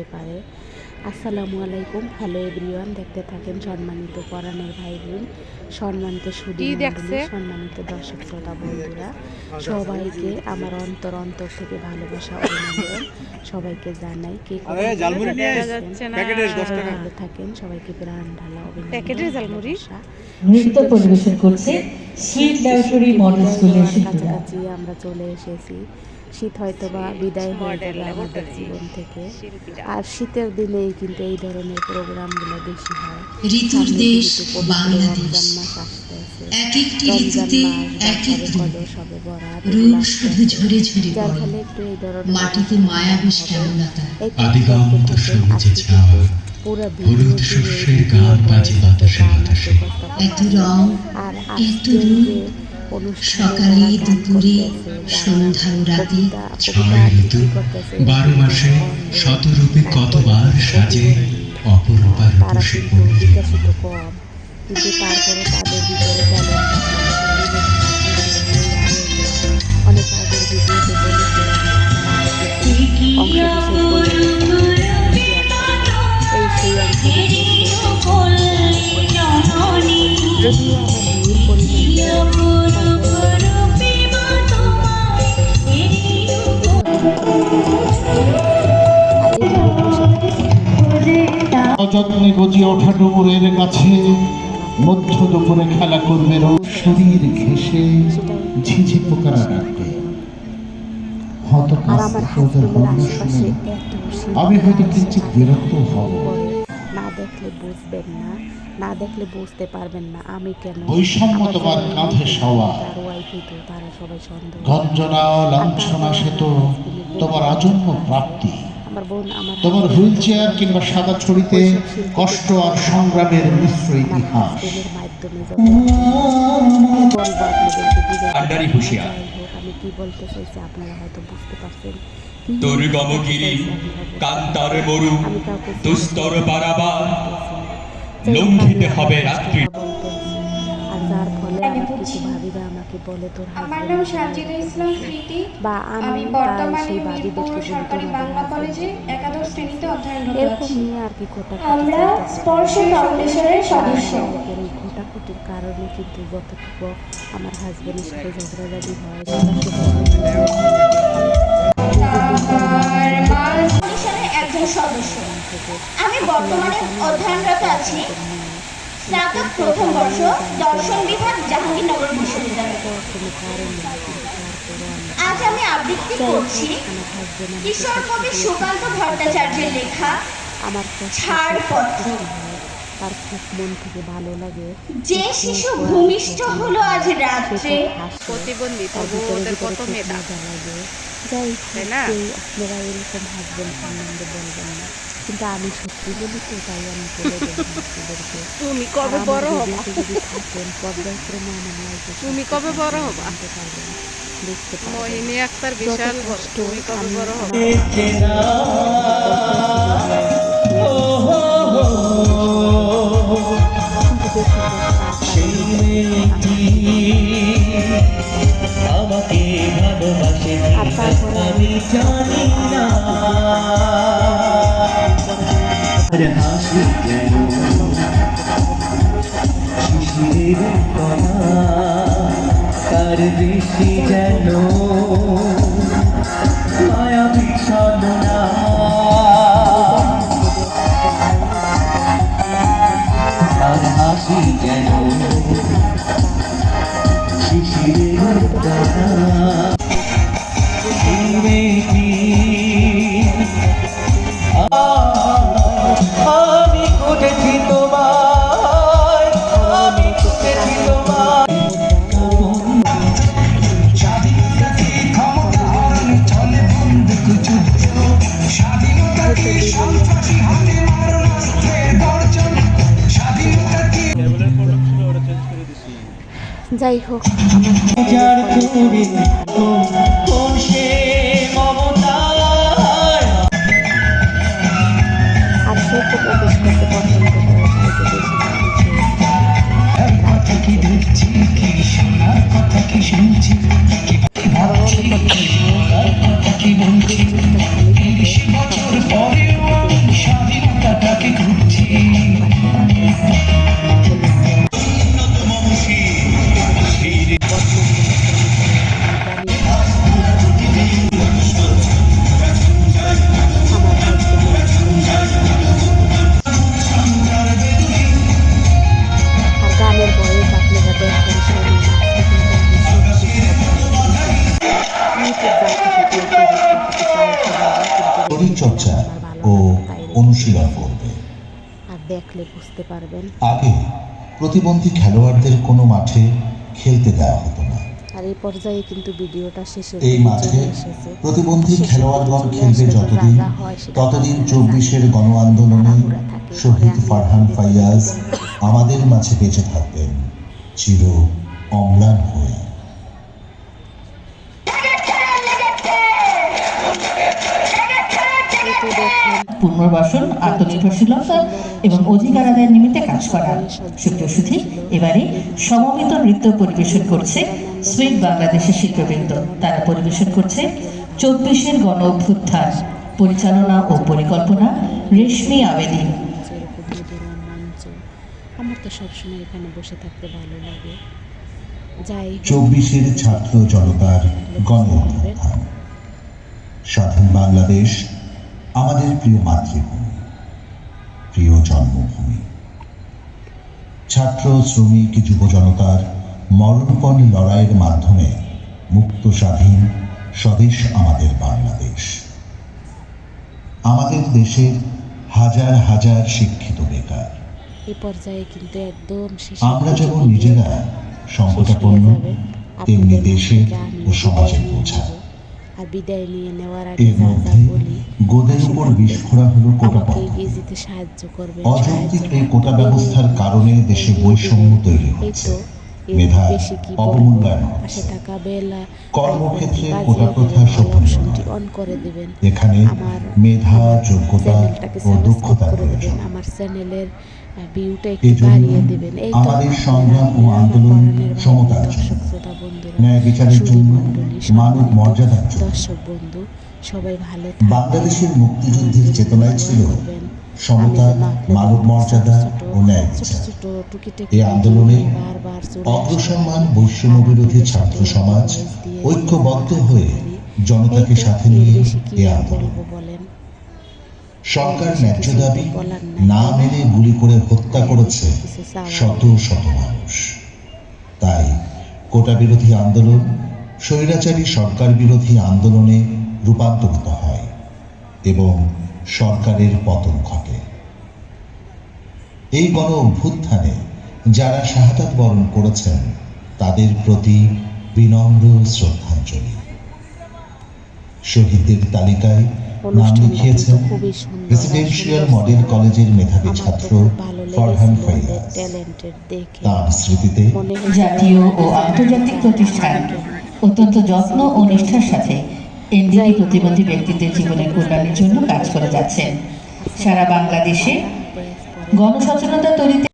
হইতে পারে। আসসালামু আলাইকুম। হ্যালো এভরিওয়ান দেখতে থাকেন সম্মানিত পরাণের ভাই বোন সম্মানিত সুদী দেখছে? সম্মানিত দর্শক শ্রোতা বন্ধুরা। সবাইকে আমার অন্তর অন্তর থেকে ভালোবাসা অভিনন্দন। সবাইকে জানাই কে। ভালো থাকেন। সবাইকে প্রাণ ঢালা। নৃত্য পরিবেশন করছে শীত ডাউসরি মডেল স্কুলের কাছাকাছি আমরা চলে এসেছি। শীত হয়তো বা বিদায় হয়ে যাবে আমাদের জীবন থেকে। আর শীতের দিনেই কিন্তু এই ধরনের প্রোগ্রামগুলো বেশি হয়। ঋতুর দেশ বাংলাদেশ। রমজান মাস আসতেছে। এক একটি ঋতুতে এক এক রূপ। কদর সবে বরাত রূপ এগুলো শুধু ঝরে ঝরে যার ফলে একটু এই ধরনের মাটিতে অনুষ্ঠান মায়াবী শ্যামলতা আদিগন্ত সবুজে ছাওয়া, পুরো ভিডিও হলুদ শস্যের গান বাজে বাতাসে আছে বাতাসে। এত রং আর এত রূপ। সকালে দুপুরে সন্ধ্যা রাতে ছয় ঋতু বারো মাসে শতরূপে কতবার সাজে বিকশিত কম কিন্তু তারপরে তাদের ভিতরে অযত্নে গজিয়ে ওঠা ডুমুরের কাছে মধ্য দুপুরে খেলা করবে শরীর ঘেসে ঝিঝি পোকারা ডাকবে আমি হয়তো কিঞ্চিত বিরক্ত হব। না দেখলে বুঝবেন না না দেখলে বুঝতে পারবেন না আমি কেন বৈষম্য তোমার কাঁধে সওয়ার। তার সবাই সন্দেহ। গঞ্জনা লাঞ্ছনা সে তো তোমার আজন্ম প্রাপ্তি। তোমার হুইল চেয়ার কিংবা সাদা ছড়িতে কষ্ট আর সংগ্রামের মিশ্র ইতিহাস। না। হুঁশিয়ার। কি বলতে চাইছি আপনারা হয়তো বুঝতে পারছেন। কি তোর গমগিরি চাইছি আমি হয়তো কান্তার মরু দুস্তর পারাবার লঙ্ঘিতে হবে রাত্রি। ভাবিরা আমাকে বলে তোর আমার নাম সাজিদা ইসলাম স্মৃতি বা আমি বর্তমানে সেই ভাবিদেরকে সরকারি বাংলা কলেজে একাদশ শ্রেণীতে অধ্যয়নরত এরকম আছি নিয়ে আর কি খোটা আমরা স্পর্শ ফাউন্ডেশনের সদস্য। এই ঘোটাঘুটির কারণে কিন্তু যতটুকু আমার হাজবেন্ডের সাথে ঝগড়াঝাটি হয় সেটা একজন সদস্য। আমি বর্তমানে অধ্যয়নরত আছি। স্নাতক প্রথম বর্ষ দর্শন বিভাগ জাহাঙ্গীরনগর বিশ্ববিদ্যালয়। আজ আমি আবৃত্তি করছি কিশোর কবি সুকান্ত ভট্টাচার্যের লেখা আমার ছাড়পত্র। তার খুব মন থেকে ভালো লাগে যে শিশু ভূমিষ্ঠ হলো আজ রাত্রে প্রতিবন্ধী তবু ওদের কত মেধা। লাগে যাই হোক, আপনারা এরকম হাজবেন্ড সম্বন্ধে বলবেন না? কিন্তু আমি সত্যি বলি তো তাই আমি বলে দেবো আপনাদেরকে। তুমি কবে বড় হবা? যদি থাকেন পর্যায়ক্রমে আমার লাইফে তুমি কবে বড় হবা? জানতে পারবেন দেখতে পারবেন মোহিনী আক্তার বিশাল কষ্ট তুমি কবে বড় হবা? আমাকে ভালোবাসে আমি জানি না। আর হাসি যেন শিশিরের কণা তার দৃষ্টি যেন মায়া বিষণ না যাই হোক। অনুশীলন করবে। আর দেখলে বুঝতে পারবেন। আগে প্রতিবন্ধী খেলোয়াড়দের কোনো মাঠে খেলতে দেওয়া হতো না। আর এই পর্যায়ে কিন্তু ভিডিওটা শেষে এই মাঠে প্রতিবন্ধী খেলোয়াড়গণ খেলবে যতদিন ততদিন চব্বিশের গণ আন্দোলনে শহীদ ফারহান ফাইয়াজ আমাদের মাঝে বেঁচে থাকবেন। চির অম্লান হয়ে পুনর্বাসন আত্মনির্ভরশীলতা এবং অধিকার আদায়ের নিমিত্তে কাজ করা। সুপ্রিয় সুধী এবারে সমবেত নৃত্য পরিবেশন করছে সুইট বাংলাদেশের শিল্পবৃন্দ। তারা পরিবেশন করছে চব্বিশের গণ অভ্যুত্থান পরিচালনা ও পরিকল্পনা রেশমি আবেদিন আমার তো সবসময় এখানে বসে থাকতে ভালো লাগে। যাই চব্বিশের ছাত্র জনতার গণ অভ্যুত্থান। স্বাধীন বাংলাদেশ আমাদের প্রিয় মাতৃভূমি প্রিয় জন্মভূমি। ছাত্র শ্রমিক যুব জনতার মরণপণ লড়াইয়ের মাধ্যমে মুক্ত স্বাধীন স্বদেশ আমাদের বাংলাদেশ। আমাদের দেশের হাজার হাজার শিক্ষিত বেকার। পর্যায়ে কিন্তু একদম আমরা যেমন নিজেরা সংকটাপন্ন তেমনি দেশের ও সমাজের বোঝা। আর বিদায় নিয়ে নেওয়ার আগে যা যা বলি গোদের উপর বিস্ফোরা হলো কোটা এগিয়ে যেতে সাহায্য করবে অযৌক্তিক এই কোটা ব্যবস্থার কারণে দেশে বৈষম্য তৈরি হচ্ছে। কি অবমূল্যায়ন কর্মক্ষেত্রে কোটা প্রথা দেবেন, করে দেবেন এখানে আমার মেধা যোগ্যতা ও দেবেন প্রয়োজন আমার চ্যানেলের ভিউটা একটু বাড়িয়ে দেবেন এই তো আমাদের সংগ্রাম ও আন্দোলন সমতার দর্শক শ্রোতা বন্ধুরা, ন্যায় বিচারের জন্য, মানব জন্য। দর্শক বন্ধু সবাই ভালো। বাংলাদেশের মুক্তিযুদ্ধের চেতনায় ছিল। সমতা মানব মর্যাদা ও ন্যায় এই আন্দোলনে। অগ্রসরমান বৈষম্য বিরোধী ছাত্র সমাজ ঐক্যবদ্ধ হয়ে জনতাকে সাথে নিয়ে এ আন্দোলন। সরকার ন্যায্য দাবি না মেনে গুলি করে হত্যা করেছে শত শত মানুষ। তাই কোটা বিরোধী আন্দোলন স্বৈরাচারী সরকার বিরোধী আন্দোলনে রূপান্তরিত হয় এবং সরকারের পতন ঘটে। এই গণ অভ্যুত্থানে যারা শাহাদাত বরণ করেছেন তাদের প্রতি বিনম্র শ্রদ্ধাঞ্জলি। শহীদদের তালিকায় নাম লিখিয়েছেন রেসিডেন্সিয়াল মডেল কলেজের মেধাবী ছাত্র ফরহান ফাইয়াজ। তার স্মৃতিতে জাতীয় ও আন্তর্জাতিক প্রতিষ্ঠান অত্যন্ত যত্ন ও নিষ্ঠার সাথে এনডিপি প্রতিবন্ধী ব্যক্তিদের জীবনের কল্যাণের জন্য কাজ করে যাচ্ছেন। সারা বাংলাদেশে গণসচেতনতা তৈরিতে